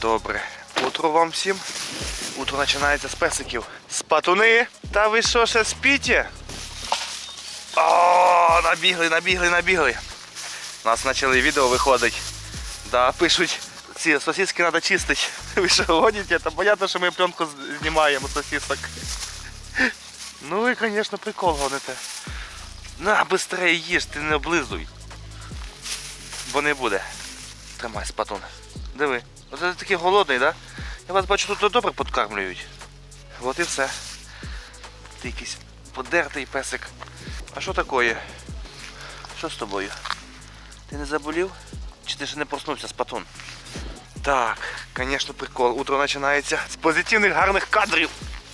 Добре. Утро вам всім. Утро починається з песиків. З патуни. Та ви що, ще спіте? О, набігли, набігли, набігли. У нас почали відео виходить. Да, пишуть, ці сосиски треба чистити. Ви що гоните? Та понятно, що ми пленку знімаємо сосисок. Ну ви, звісно, прикол гоните. На, быстрее їж, ти не облизуй. Бо не буде. Тримай спатун. Диви. Оце ти такий голодний, да? Я вас бачу, тут добре подкармлюють. От і все. Ти якийсь подертий песик. А що такое? Що з тобою? Ти не заболів? Чи ти ще не проснувся спатун? Так, звісно, прикол. Утро починається з позитивних гарних кадрів.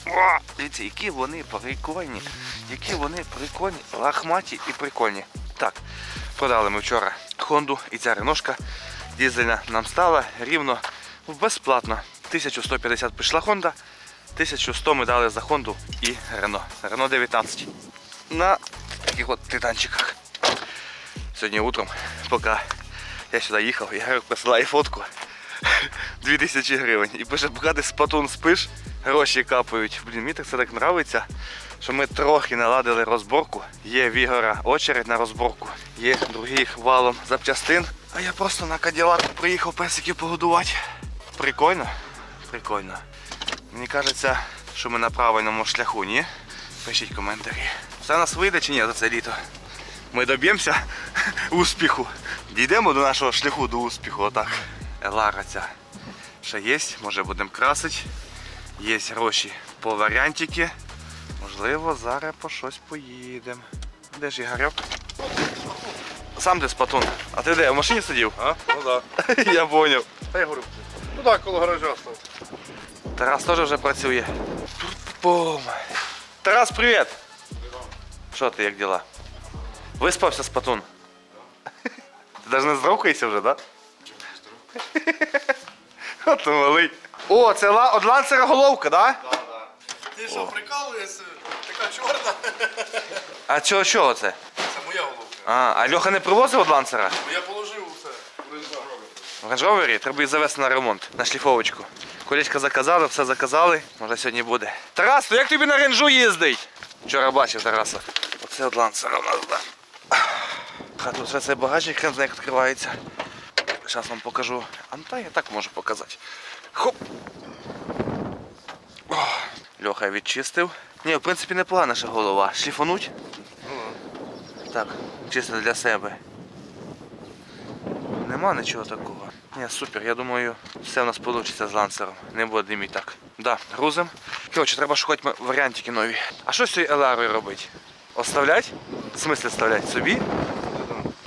О, дивіться, які вони прикольні. Які вони прикольні, лахматі і прикольні. Так, продали ми вчора Хонду і ця реношка дізельна нам стала рівно безплатно. 1150 пішла Honda, 1100 ми дали за Хонду і Рено. Рено 19. На таких от титанчиках. Сьогодні утром, поки я сюди їхав, Ігор присилає фотку. 2000 гривень. І пише, поки ти спатун спиш, гроші капають. Блін, мені так це так подобається, що ми трохи наладили розборку. Є в Ігора очередь на розборку, є других валом запчастин. А я просто на Каділак приїхав песиків погодувати. Прикольно? Прикольно. Мені кажеться, що ми на правильному шляху, ні? Пишіть коментарі. Все нас вийде чи ні за це літо? Ми доб'ємося успіху. Дійдемо до нашого шляху до успіху. Отак. Елара ця ще є, може будемо красити. Є гроші по варіантики. Можливо, зараз по щось поїдемо. Де ж Ігорьок? Сам ти спатун. А ти де? В машині сидів? А? Ну да. Я поняв. Та я говорю, ну так, коло гаража став. Тарас теж вже працює. Бум. Тарас, привіт! Що ти, як діла? Виспався спатун? Ти навіть не здоровкаєшся вже, так? Да? От малий. О, це от ланцера головка, так? Да? Ти що, прикалуєшся? Така чорна? А чого, чого це? А, а Льоха не привозив от ланцера? Ну, Я положив усе. В Range Rover треба її завести на ремонт, на шліфовочку. Колечка заказали, все заказали, може сьогодні буде. Тарас, то як тобі на ренжу їздить? Вчора бачив Тараса. Оце от ланцера у нас, да. А тут все цей багажник хрен знає, як відкривається. Зараз вам покажу. А ну та я так можу показати. Хоп! Льоха відчистив. Ні, в принципі, непогана ще голова. Шліфануть? Так, чисто для себе. Нема нічого такого. Ні, супер, я думаю, все в нас вийде з ланцером. Не буде димі так. Да, грузим. Коротше, треба шукати варіантики нові. А що з цією Еларою робити? Оставлять? В смислі оставлять? Собі?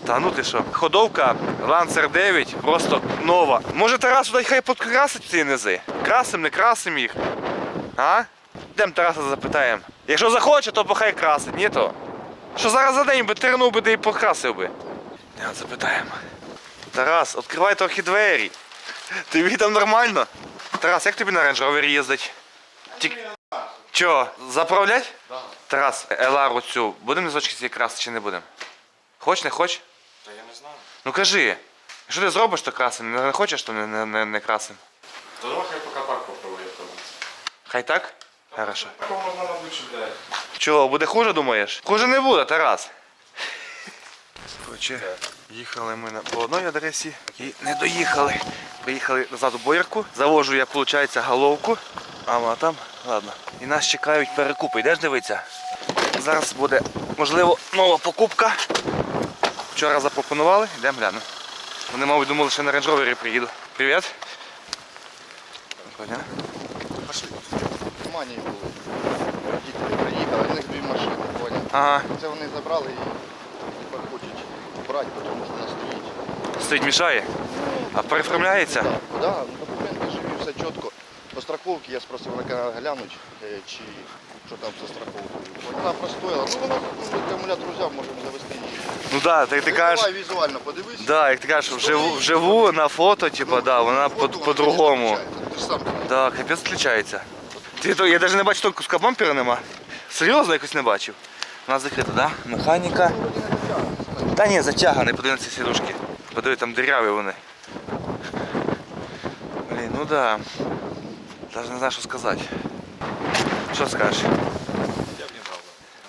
Та ну ти що? Ходовка Lancer 9 просто нова. Може Тарасу дай хай підкрасить ці низи? Красим, не красим їх. А? Йдемо Тараса запитаємо. Якщо захоче, то хай красить, ні то. Що зараз за день би тернув би да і покрасив би. Йдемо запитаємо. Тарас, відкривай трохи двері. Тобі там нормально? Тарас, як тобі на Range Rover їздить? Тік... Чо, заправлять? Да. Тарас, Елару цю, будемо низочки ці красити чи не будемо? Хоч, не хоч? Та я не знаю. Ну кажи. Якщо ти зробиш, то красим. Не хочеш, то не, не, не, не красим. То давай хай поки так попробує. Хай так? Хорошо. Чого, буде хуже, думаєш? Хуже не буде, Тарас. Короче, їхали ми на по одній адресі і не доїхали. Приїхали назад у боярку. Завожу я, виходить, головку. А вона там, ладно. І нас чекають перекупи. Йдеш дивитися? Зараз буде, можливо, нова покупка. Вчора запропонували, йдемо глянемо. Вони, мабуть, думали, що на Rover приїду. Привіт. Доброго дня. Пошли. Були. Діти приїхали, в них дві машини, поняв. Ага, Це вони забрали і тепер хочуть брати, тому що вона стоїть. стоїть мішає. А переформляється? Так, да, ну, документи живі, все чітко. По страховці я спросив вона глянуть, е, чи що там за страховкою. Вона простояла. Ну вона ну, акумулятор взяв, можемо завести її. Ну так, так ти Ну, кажеш. Давай візуально подивись. Да, як ти кажеш, вживу, вживу на фото, типа, да, вона по- по-другому. Ти ж сам. Да, капець відрізняється. Ти то, я навіть не бачу, тут куска бампера нема. Серйозно якось не бачив. У нас закрита, да? Механіка. Та ні, затяганий, подивіться ці сідушки. Подиви, там диряві вони. Блін, Ну да. Даже не знаю, що сказати. Що скажеш?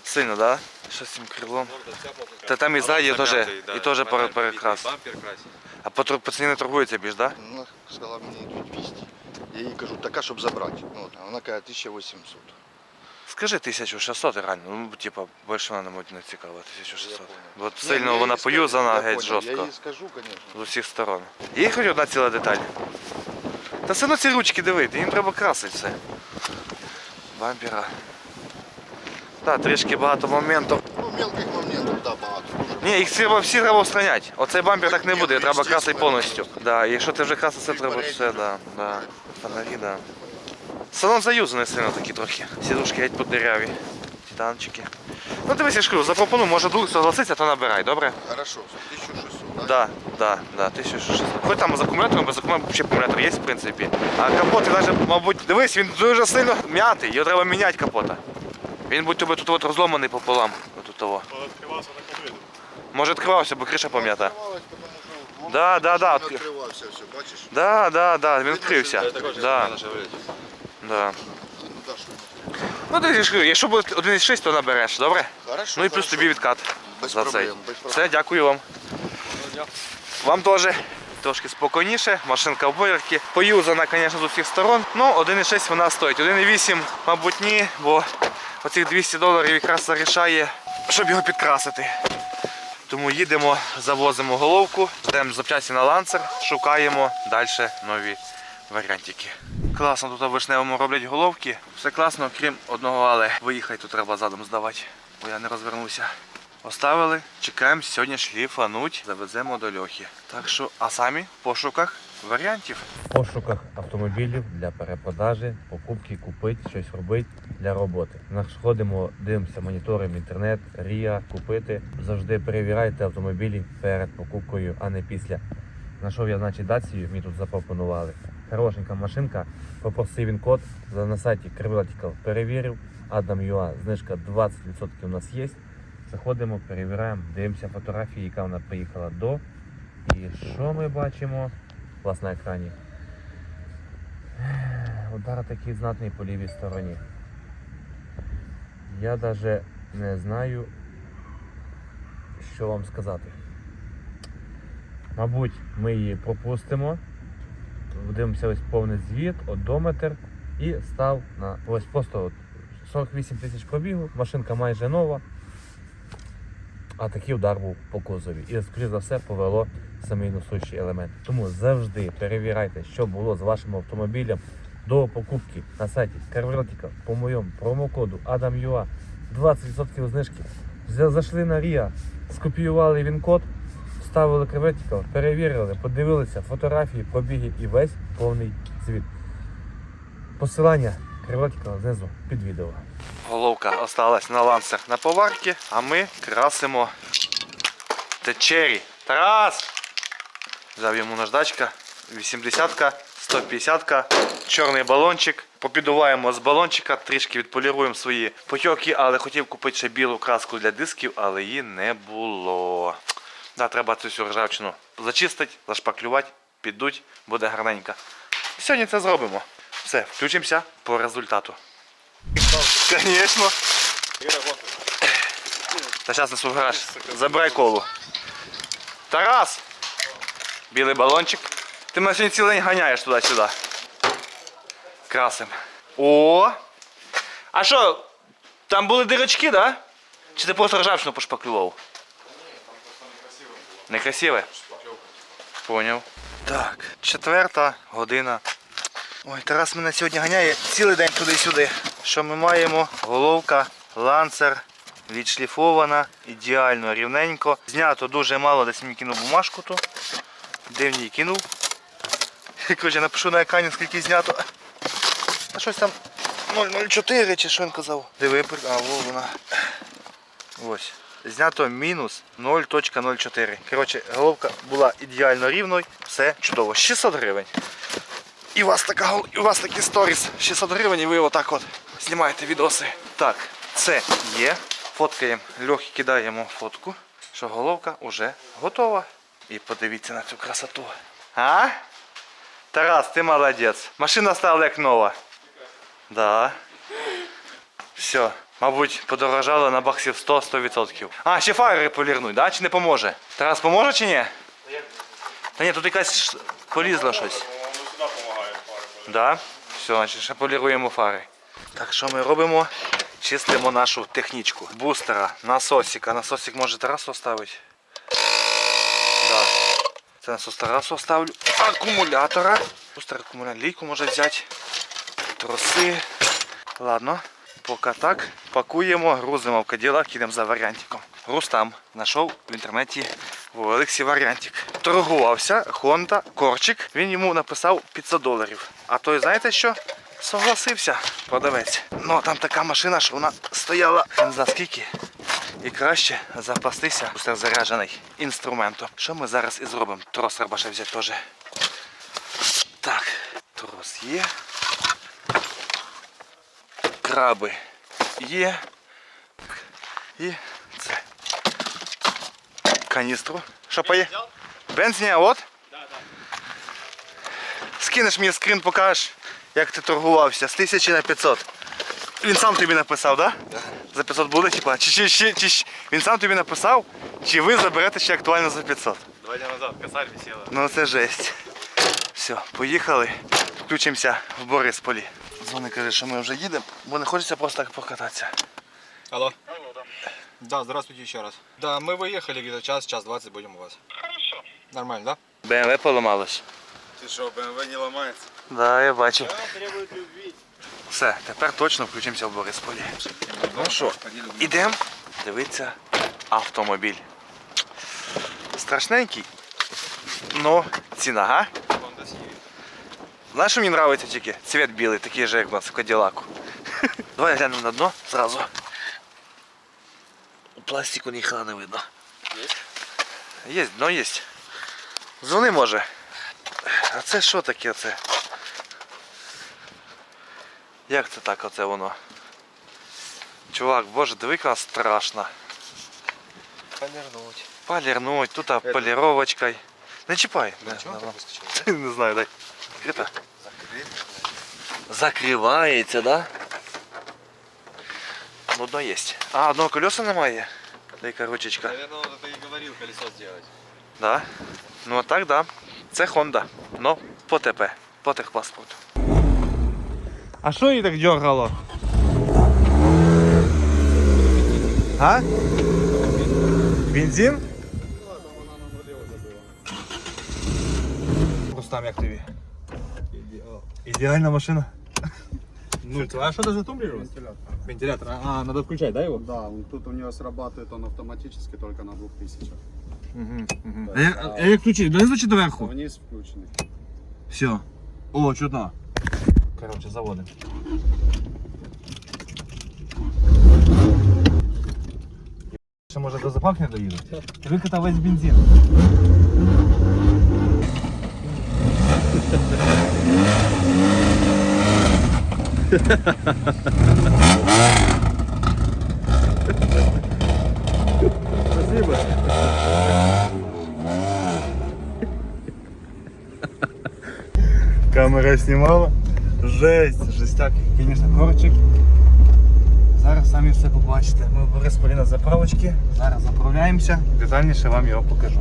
Сильно, да? Що з цим крилом? Та там і ззаді теж- і теж перекрас. А по, ціні не торгується більш, да? Вона сказала мені 200. Я їй кажу, така, щоб забрати. Ну, от, а вона каже 1800. Скажи 1600 реально, ну типа більше вона мабуть не цікава, 1600. понял. Бо сильно вона поюзана я геть понял, жорстко. Я їй скажу, звісно. З усіх сторон. Є хоч одна ціла деталь. Та все одно ці ручки дивити, їм треба красити все. Бампера. Так, трішки багато моментів. Ну, мелких моментів, Ні, їх треба всі треба устраняти. Оцей бампер так не буде, треба красити повністю. Да, якщо ти вже красиш, це треба все, да, да. Фонарі, да. Салон заюзаний сильно такі трохи. Сідушки геть подиряві. Титанчики. Ну дивись, я ж кажу, запропоную, може друг согласиться, то набирай, добре? Хорошо, 1600, так? Да, да, да, 1600. Хоч там з акумулятором, без акумулятора, взагалі акумулятор є, в принципі. А капот, він навіть, мабуть, дивись, він дуже сильно м'ятий, його треба міняти капота. Він будь тобі тут от розломаний пополам. Отут того. Відкривався на ковиду. Може відкривався, бо криша вон Да, да, да. він відкривався, все, бачиш? Да, да, да, він відкрився. Да, да. Ну? Ну ти ж якщо буде 1,6, то набереш, добре? Хорошо, Ну і плюс хорошо. тобі відкат Без за проблем, цей. без проблем. Все, дякую вам. Дякую. Вам теж. Трошки спокійніше, машинка в боярки. Поюзана, звісно, з усіх сторон. Ну, 1,6 вона стоїть. 1,8, мабуть, ні, бо оцих 200 доларів якраз зарішає, щоб його підкрасити. Тому їдемо, завозимо головку, ждемо запчасті на ланцер, шукаємо далі нові варіантики. Класно тут у вишневому роблять головки. Все класно, крім одного, але виїхати тут треба задом здавати, бо я не розвернувся. Оставили, чекаємо сьогодні шліфануть, завеземо до льохи. Так що, а самі в пошуках варіантів. В пошуках автомобілів для перепродажі, покупки, купити, щось робити для роботи. Ходимо, дивимося, моніторимо інтернет, рія, купити. Завжди перевіряйте автомобілі перед покупкою, а не після. Знайшов я, значить, дацію, мені тут запропонували. Хорошенька машинка, попросив він код на сайті Крилатікал перевірив. Adam.ua, знижка 20% у нас є. Заходимо, перевіряємо, дивимося фотографії, яка вона приїхала до. І що ми бачимо? Вас на екрані. Удар такий знатний по лівій стороні. Я навіть не знаю, що вам сказати. Мабуть, ми її пропустимо. Дивимося ось повний звіт, одометр і став на ось просто от 48 тисяч пробігу, машинка майже нова. А такий удар був по кузові. І, скоріш за все, повело самий носущий елемент. Тому завжди перевіряйте, що було з вашим автомобілем до покупки на сайті Carvertica по моєму промокоду ADAMUA 20% знижки. Зайшли на RIA, скопіювали він код, вставили Carvertica, перевірили, подивилися фотографії, пробіги і весь повний звіт. Посилання Carvertica знизу під відео. Головка осталась на ланцер на поварці, а ми красимо течері. Тарас! Взяв йому наждачка, 80-ка, 150-ка, чорний балончик. Попідуваємо з балончика, трішки відполіруємо свої потьоки, але хотів купити ще білу краску для дисків, але її не було. Да, треба цю всю ржавчину зачистити, зашпаклювати, піддуть, буде гарненько. Сьогодні це зробимо. Все, включимося по результату. Звісно. Та зараз несу в гараж. Забирай колу. Тарас! Білий балончик. Ти мене сьогодні цілий день ганяєш туди-сюди. Красим. О! А що? Там були дирочки, да? Чи ти просто ржавчину пошпаклював? Некрасиве? Поняв. Так, четверта година. Ой, Тарас мене сьогодні ганяє цілий день туди-сюди. Що ми маємо? Головка, ланцер, відшліфована, ідеально рівненько. Знято дуже мало, десь мені кинув бумажку ту. Де в ній кинув? Коротше, напишу на екрані, скільки знято. А щось там 004 чи що він казав. Диви, а, во вона. Ось. Знято мінус 0.04. Коротше, головка була ідеально рівною, все чудово. 600 гривень. І у вас така у вас такі сторіс. 600 гривень і ви отак от знімаєте відоси. Так, це є. Фоткаємо, Льохи кидаємо фотку, що головка вже готова. І подивіться на цю красоту. А? Тарас, ти молодець. Машина стала як нова. Да. Все. Мабуть, подорожало на баксів 100-100%. А, ще фари полірнуть, да? Чи не поможе? Тарас поможе чи ні? Та ні, тут якась полізло щось. Воно сюди допомагає пари. Да? Все, значить, ще поліруємо фари. Так, що ми робимо? Чистимо нашу технічку. Бустера, насосика. Насосик може Тарасу оставити? Це насос Тарасу оставлю. Акумулятора. Бустер акумулятор. Лійку може взяти. Троси. Ладно. Поки так. Пакуємо, грузимо в каділак, їдемо за варіантиком. Рустам знайшов в інтернеті в Олексі варіантик. Торгувався Honda Корчик. Він йому написав 500 доларів. А той, знаєте що? Согласився продавець. Ну там така машина, що вона стояла не за скільки. І краще запастися бустер заряджений інструментом. Що ми зараз і зробимо? Трос треба ще взяти теж. Так, трос є. Краби є. І це. Каністру. Що пає? Бензня, от? Скинеш мені скрин, покажеш, як ти торгувався з 1000 на 500. Він сам тобі написав, так? Да? За 500 буде, типа? Чи, чи, чи, чи, чи він сам тобі написав, чи ви заберете ще актуально за 500? Два дня назад косарь висела. Ну це жесть. Все, поїхали. Включимося в Борисполі. Дзвони каже, що ми вже їдемо, бо не хочеться просто так покататися. Алло. Да, здравствуйте еще раз. Да, мы выехали где-то час, час двадцать будем у вас. Хорошо. Нормально, да? БМВ поламалось. Ти що, БМВ не ламається? Да, я бачу. Все, тепер точно включимося в Борисполі. Ну що, ідемо дивитися автомобіль. Страшненький. Ну, ціна, га? Знаєш, що мені подобається тільки? Цвет білий, такий же, як у нас в Каділаку. Давай глянемо на дно зразу. У пластику ніхера не видно. Є? Є, дно є. Дзвони може. А це що таке це? Як це так оце воно? Чувак, боже, диви, яка страшна. Полирнуть. Полірнуть, тут а, поліровочкою. Не чіпай. Не, Чего не, ты выскочил? не, не знаю, дай. Відкрита. Закривається, да? Ну, одно є. А, одного колеса немає. Дай-ка ручечка. Наверное, он это и говорил колесо сделать. Да. Ну а так, да. Це Honda. Ну, по ТП, по техпаспорту. А що її так дергало? А? Бензин? Рустам, як тобі? Ідеальна машина. Ну, а что это за тумблер? Вентилятор. А, надо включать, да, его? Да, он тут у него срабатывает он автоматически только на 2000. А як, а як включити? Донизу чи доверху? Вниз включенный. Все. О, чудно. Короче, заводим. Ще може до заправки не доїду. Викатав весь бензин. Спасибо. Камера знімала. Жесть, жестяк, звісно, корчик. Зараз самі все побачите. Ми в Борисполі на заправочці. Зараз заправляємося. Детальніше вам його покажу.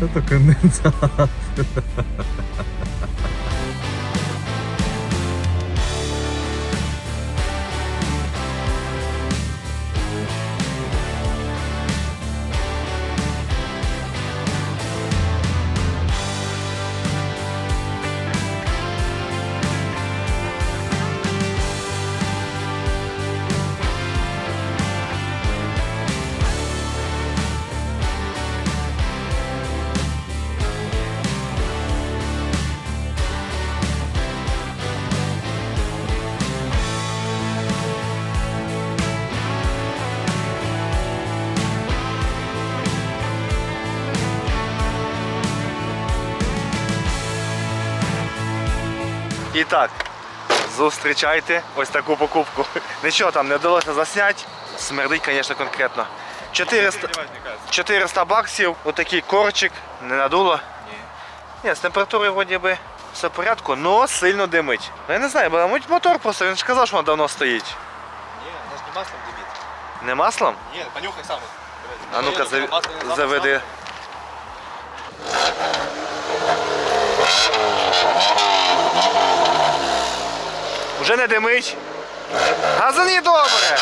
ちょっと訓練さ І так, зустрічайте ось таку покупку. Нічого там не вдалося засняти. Смердить, звісно, конкретно. 400, 400 баксів, отакий корчик, не надуло. Ні, з температурою вроді би все в порядку, але сильно димить. Ну, Я не знаю, бо мотор просто, він ж казав, що він давно стоїть. Не, она же не маслом дымит. Не маслом? Нет, понюхай сам. А ну-ка, зав- заведи. Уже не димить. Газані добре.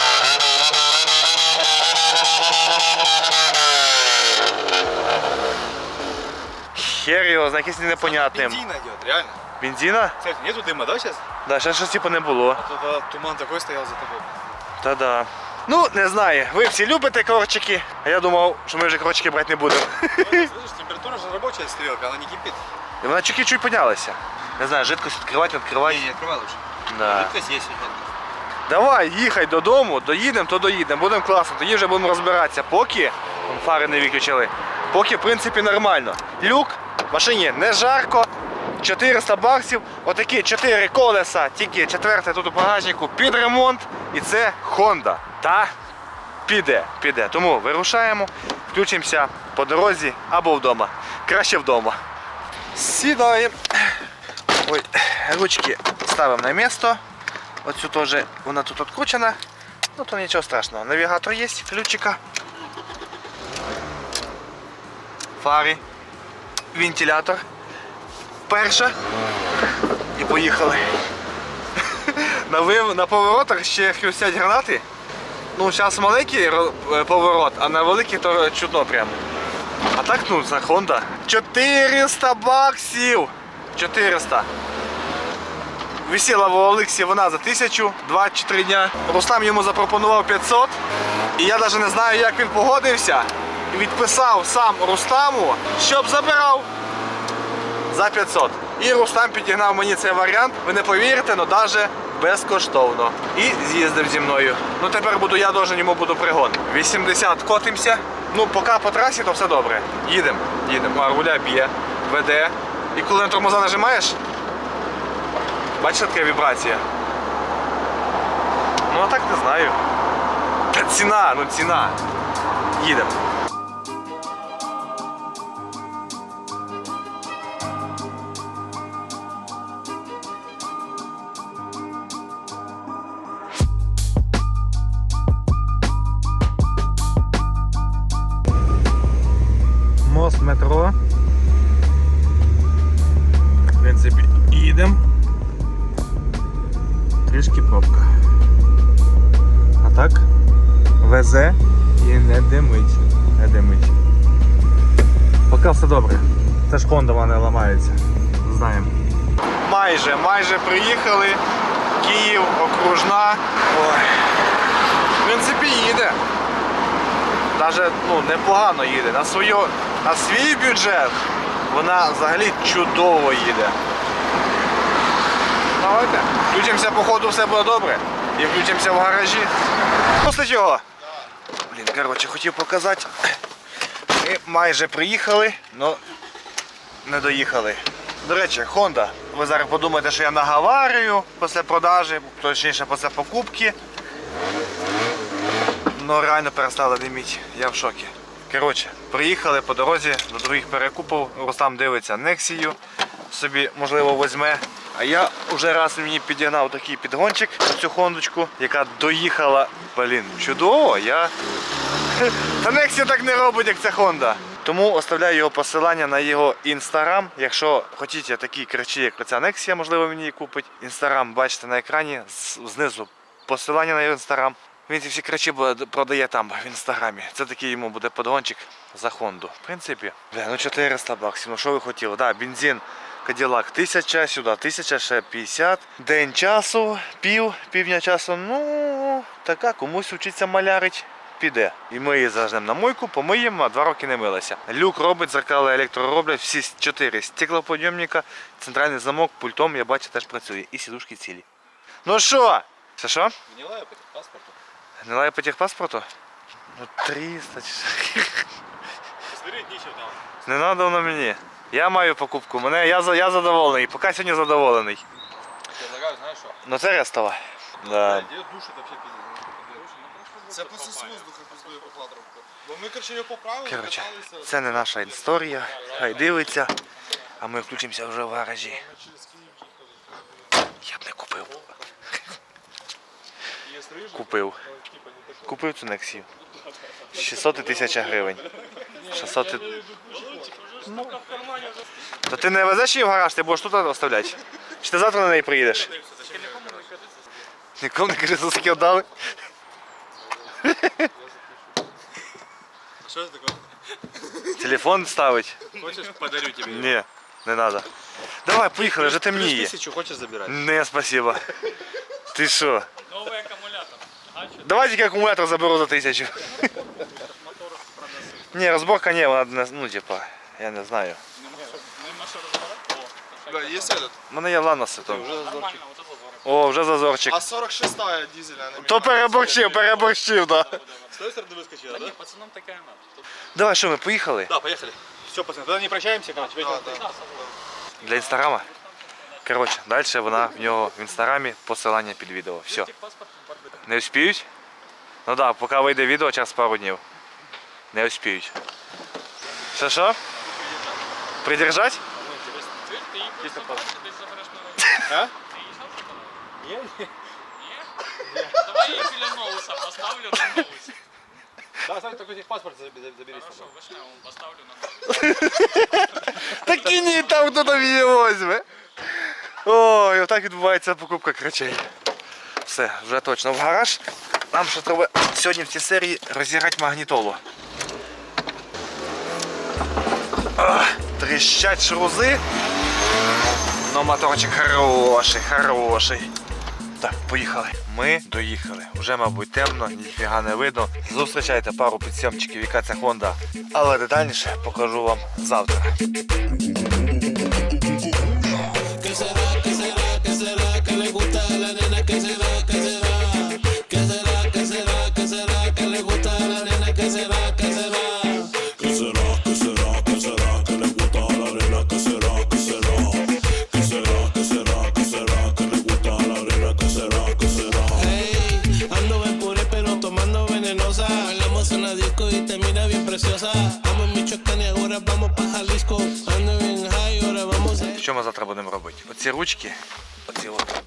Хер його, якийсь непонятним. Бензин идет, реально. Бензина? Кстати, нету дыма, да, сейчас? Да, ще щось типу не було. А то да, туман такой стоял за тобой. Та-да. Ну, не знаю, ви всі любите корчики, а я думав, що ми вже корчики брати не будемо. Слышишь, температура же рабочая стрелка, она не кипит. І вона чуть-чуть піднялася. Не знаю, жидкость відкривати, відкривати. Не, не открывай лучше. Да. Жидкость есть сегодня. Давай, їхай додому, доїдемо, то доїдемо, будемо класно, тоді вже будемо розбиратися. Поки фари не виключили, поки в принципі нормально. Люк, в машині не жарко, 400 баксів, отакі 4 колеса, тільки четверте тут у багажнику під ремонт. І це Honda. Та піде, піде. Тому вирушаємо, включимося по дорозі або вдома. Краще вдома. Сідаємо. Ой, ручки ставимо на місце. Оцю теж вона тут відкручена. Ну то нічого страшного. Навігатор є, ключика. Фари. Вентилятор. Перша. І поїхали. На, вив... на поворотах ще хрустять гранати. Ну, зараз маленький е, поворот, а на великий то чудно прямо. А так, ну, за Honda. 400 баксів! 400. Висіла в Олексі вона за тисячу, 2-3 дня. Рустам йому запропонував 500. І я навіть не знаю, як він погодився. І відписав сам Рустаму, щоб забирав за 500. І Рустам підігнав мені цей варіант. Ви не повірите, але навіть безкоштовно. І з'їздив зі мною. Ну тепер буду я должен йому буду пригон. 80 котимося. Ну, поки по трасі, то все добре. Їдемо, їдемо. Руля б'є, веде. І коли на тормоза нажимаєш, Бачите, така вібрація? Ну а так не знаю. Та ціна, ну ціна. Їдемо. Мост метро. Принципі, їдемо трішки пробка. А так везе і не димить. Не димить. Поки все добре. Це ж Honda вона не ламається. Знаємо. Майже, майже приїхали. Київ, окружна. Ой. В принципі, їде. Навіть ну, непогано їде. На, свою, на свій бюджет вона взагалі чудово їде. Давайте. Включимося по ходу, все буде добре. І включимося в гаражі. Після чого? Блін, коротше, хотів показати. Ми майже приїхали, але не доїхали. До речі, Honda. Ви зараз подумаєте, що я наговарюю після продажі, точніше після покупки. Ну реально перестали диміти. Я в шокі. Коротше, приїхали по дорозі до других перекупів. Рустам дивиться Нексію. Собі, можливо, візьме. А я вже раз мені підігнав такий підгончик цю хондочку, яка доїхала. Блін, чудово. Я... Та Нексія так не робить, як ця Honda. Тому оставляю його посилання на його інстаграм. Якщо хочете такі кричі, як ця Nexia, можливо, мені її купить. Інстаграм бачите на екрані, знизу посилання на його інстаграм. Він ці всі кричі продає там в інстаграмі. Це такий йому буде подгончик за Хонду. В принципі, бля, ну 400 баксів. Ну що ви хотіли? Да, бензин Каділак 1000, сюди 1000, ще 50. День часу, пів, півдня часу. Ну, така, комусь вчиться малярить. Піде. І ми її зажнемо на мойку, помиємо, а два роки не милися. Люк робить, зеркали електро роблять, всі чотири стеклоподйомника, центральний замок, пультом, я бачу, теж працює. І сідушки цілі. Ну що? Це що? Гнилая по паспорту. Гнилає по техпаспорту? Ну 300 чи. Не треба воно мені. Я маю покупку. Мене, я, за- я задоволений. Поки сьогодні задоволений. Чекай, знаєш що? Ну це рестова. Да. Де душ це з воздуха пиздує по патрубку. Бо ми, короче, його поправили, каталися. це не наша історія. Хай дивиться. А ми включимося вже в гаражі. Я б не купив. Купив. Купив цю Нексію. 600 і тисяча гривень. 600 і... Ну. То ти не везеш її в гараж, ти будеш тут оставляти? Чи ти завтра на неї приїдеш? Нікому не кажи, за скільки дали. Что это такое? Телефон ставить? Хочешь, подарю тебе? Ні, не треба. Давай, поїхали, вже темніє. Тысячу хочешь забирать? Не, спасибо. Ти що? Новий акумулятор. Давай тільки акумулятор заберу за тисячу. Ні, розборка ні, вона не, ну типа, я не знаю. Да, є этот. У мене є ланоси то. О, вже зазорчик. А 46-я дизеля. То переборчив, переборчив, да. С той стороны выскочила, да? Пацанам такая надо. Давай, що ми поїхали? Да, поехали. Все, пацаны, тогда не прощаемся, короче. Да, да. Для інстаграма. Коротше, далі вона в нього в інстаграмі посилання під відео. Все. Не успіють? Ну так, да, поки вийде відео, через пару днів. Не успіють. Що що? Придержать? А? Давай я біля ноуса поставлю на ноусе. Да, Сань, только паспорт забери. Хорошо, вишневому поставлю на ноусе. Так і ні, там хто там її возьме. Ой, отак відбувається покупка кречей. Все, вже точно в гараж. Нам ще треба сьогодні в цій серії розіграти магнітолу. Тріщать шрузи. Ну, моторчик хороший, хороший. Так, поїхали. Ми доїхали. Уже, мабуть, темно, ніфіга не видно. Зустрічайте пару підсйомчиків, яка це Honda. Але детальніше покажу вам завтра. Робити? Оці ручки, оці от,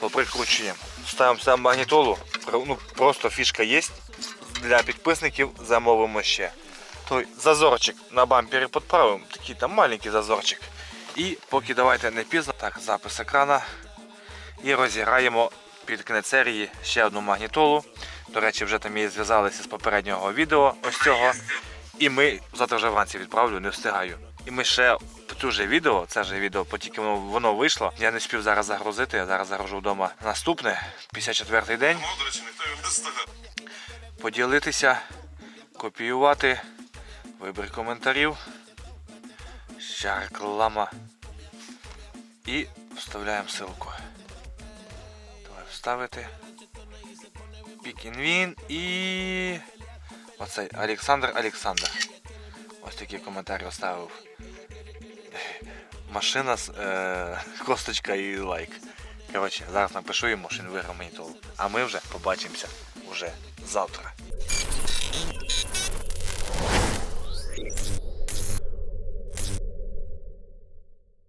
поприкручуємо. Ставимо сам магнітолу. Ну, просто фішка є. Для підписників замовимо ще. Той зазорчик на бампері підправимо. Такий там маленький зазорчик. І поки давайте не пізно, так, запис екрана. І розіграємо під кінець серії ще одну магнітолу. До речі, вже там її зв'язалися з попереднього відео ось цього. І ми завтра вже вранці відправлю, не встигаю. І ми ще цю же відео, це же відео, бо тільки воно, воно вийшло. Я не спів зараз загрузити, я зараз загружу вдома наступне, 54-й день. Поділитися, копіювати, вибір коментарів, ще реклама. І вставляємо ссылку. Давай вставити. Пікінвін і. Оцей Олександр Олександр. Ось такий коментар оставив. Машина з е, косточка і лайк. Коротше, зараз напишу йому, що він виграв мені монітол. А ми вже побачимося уже завтра.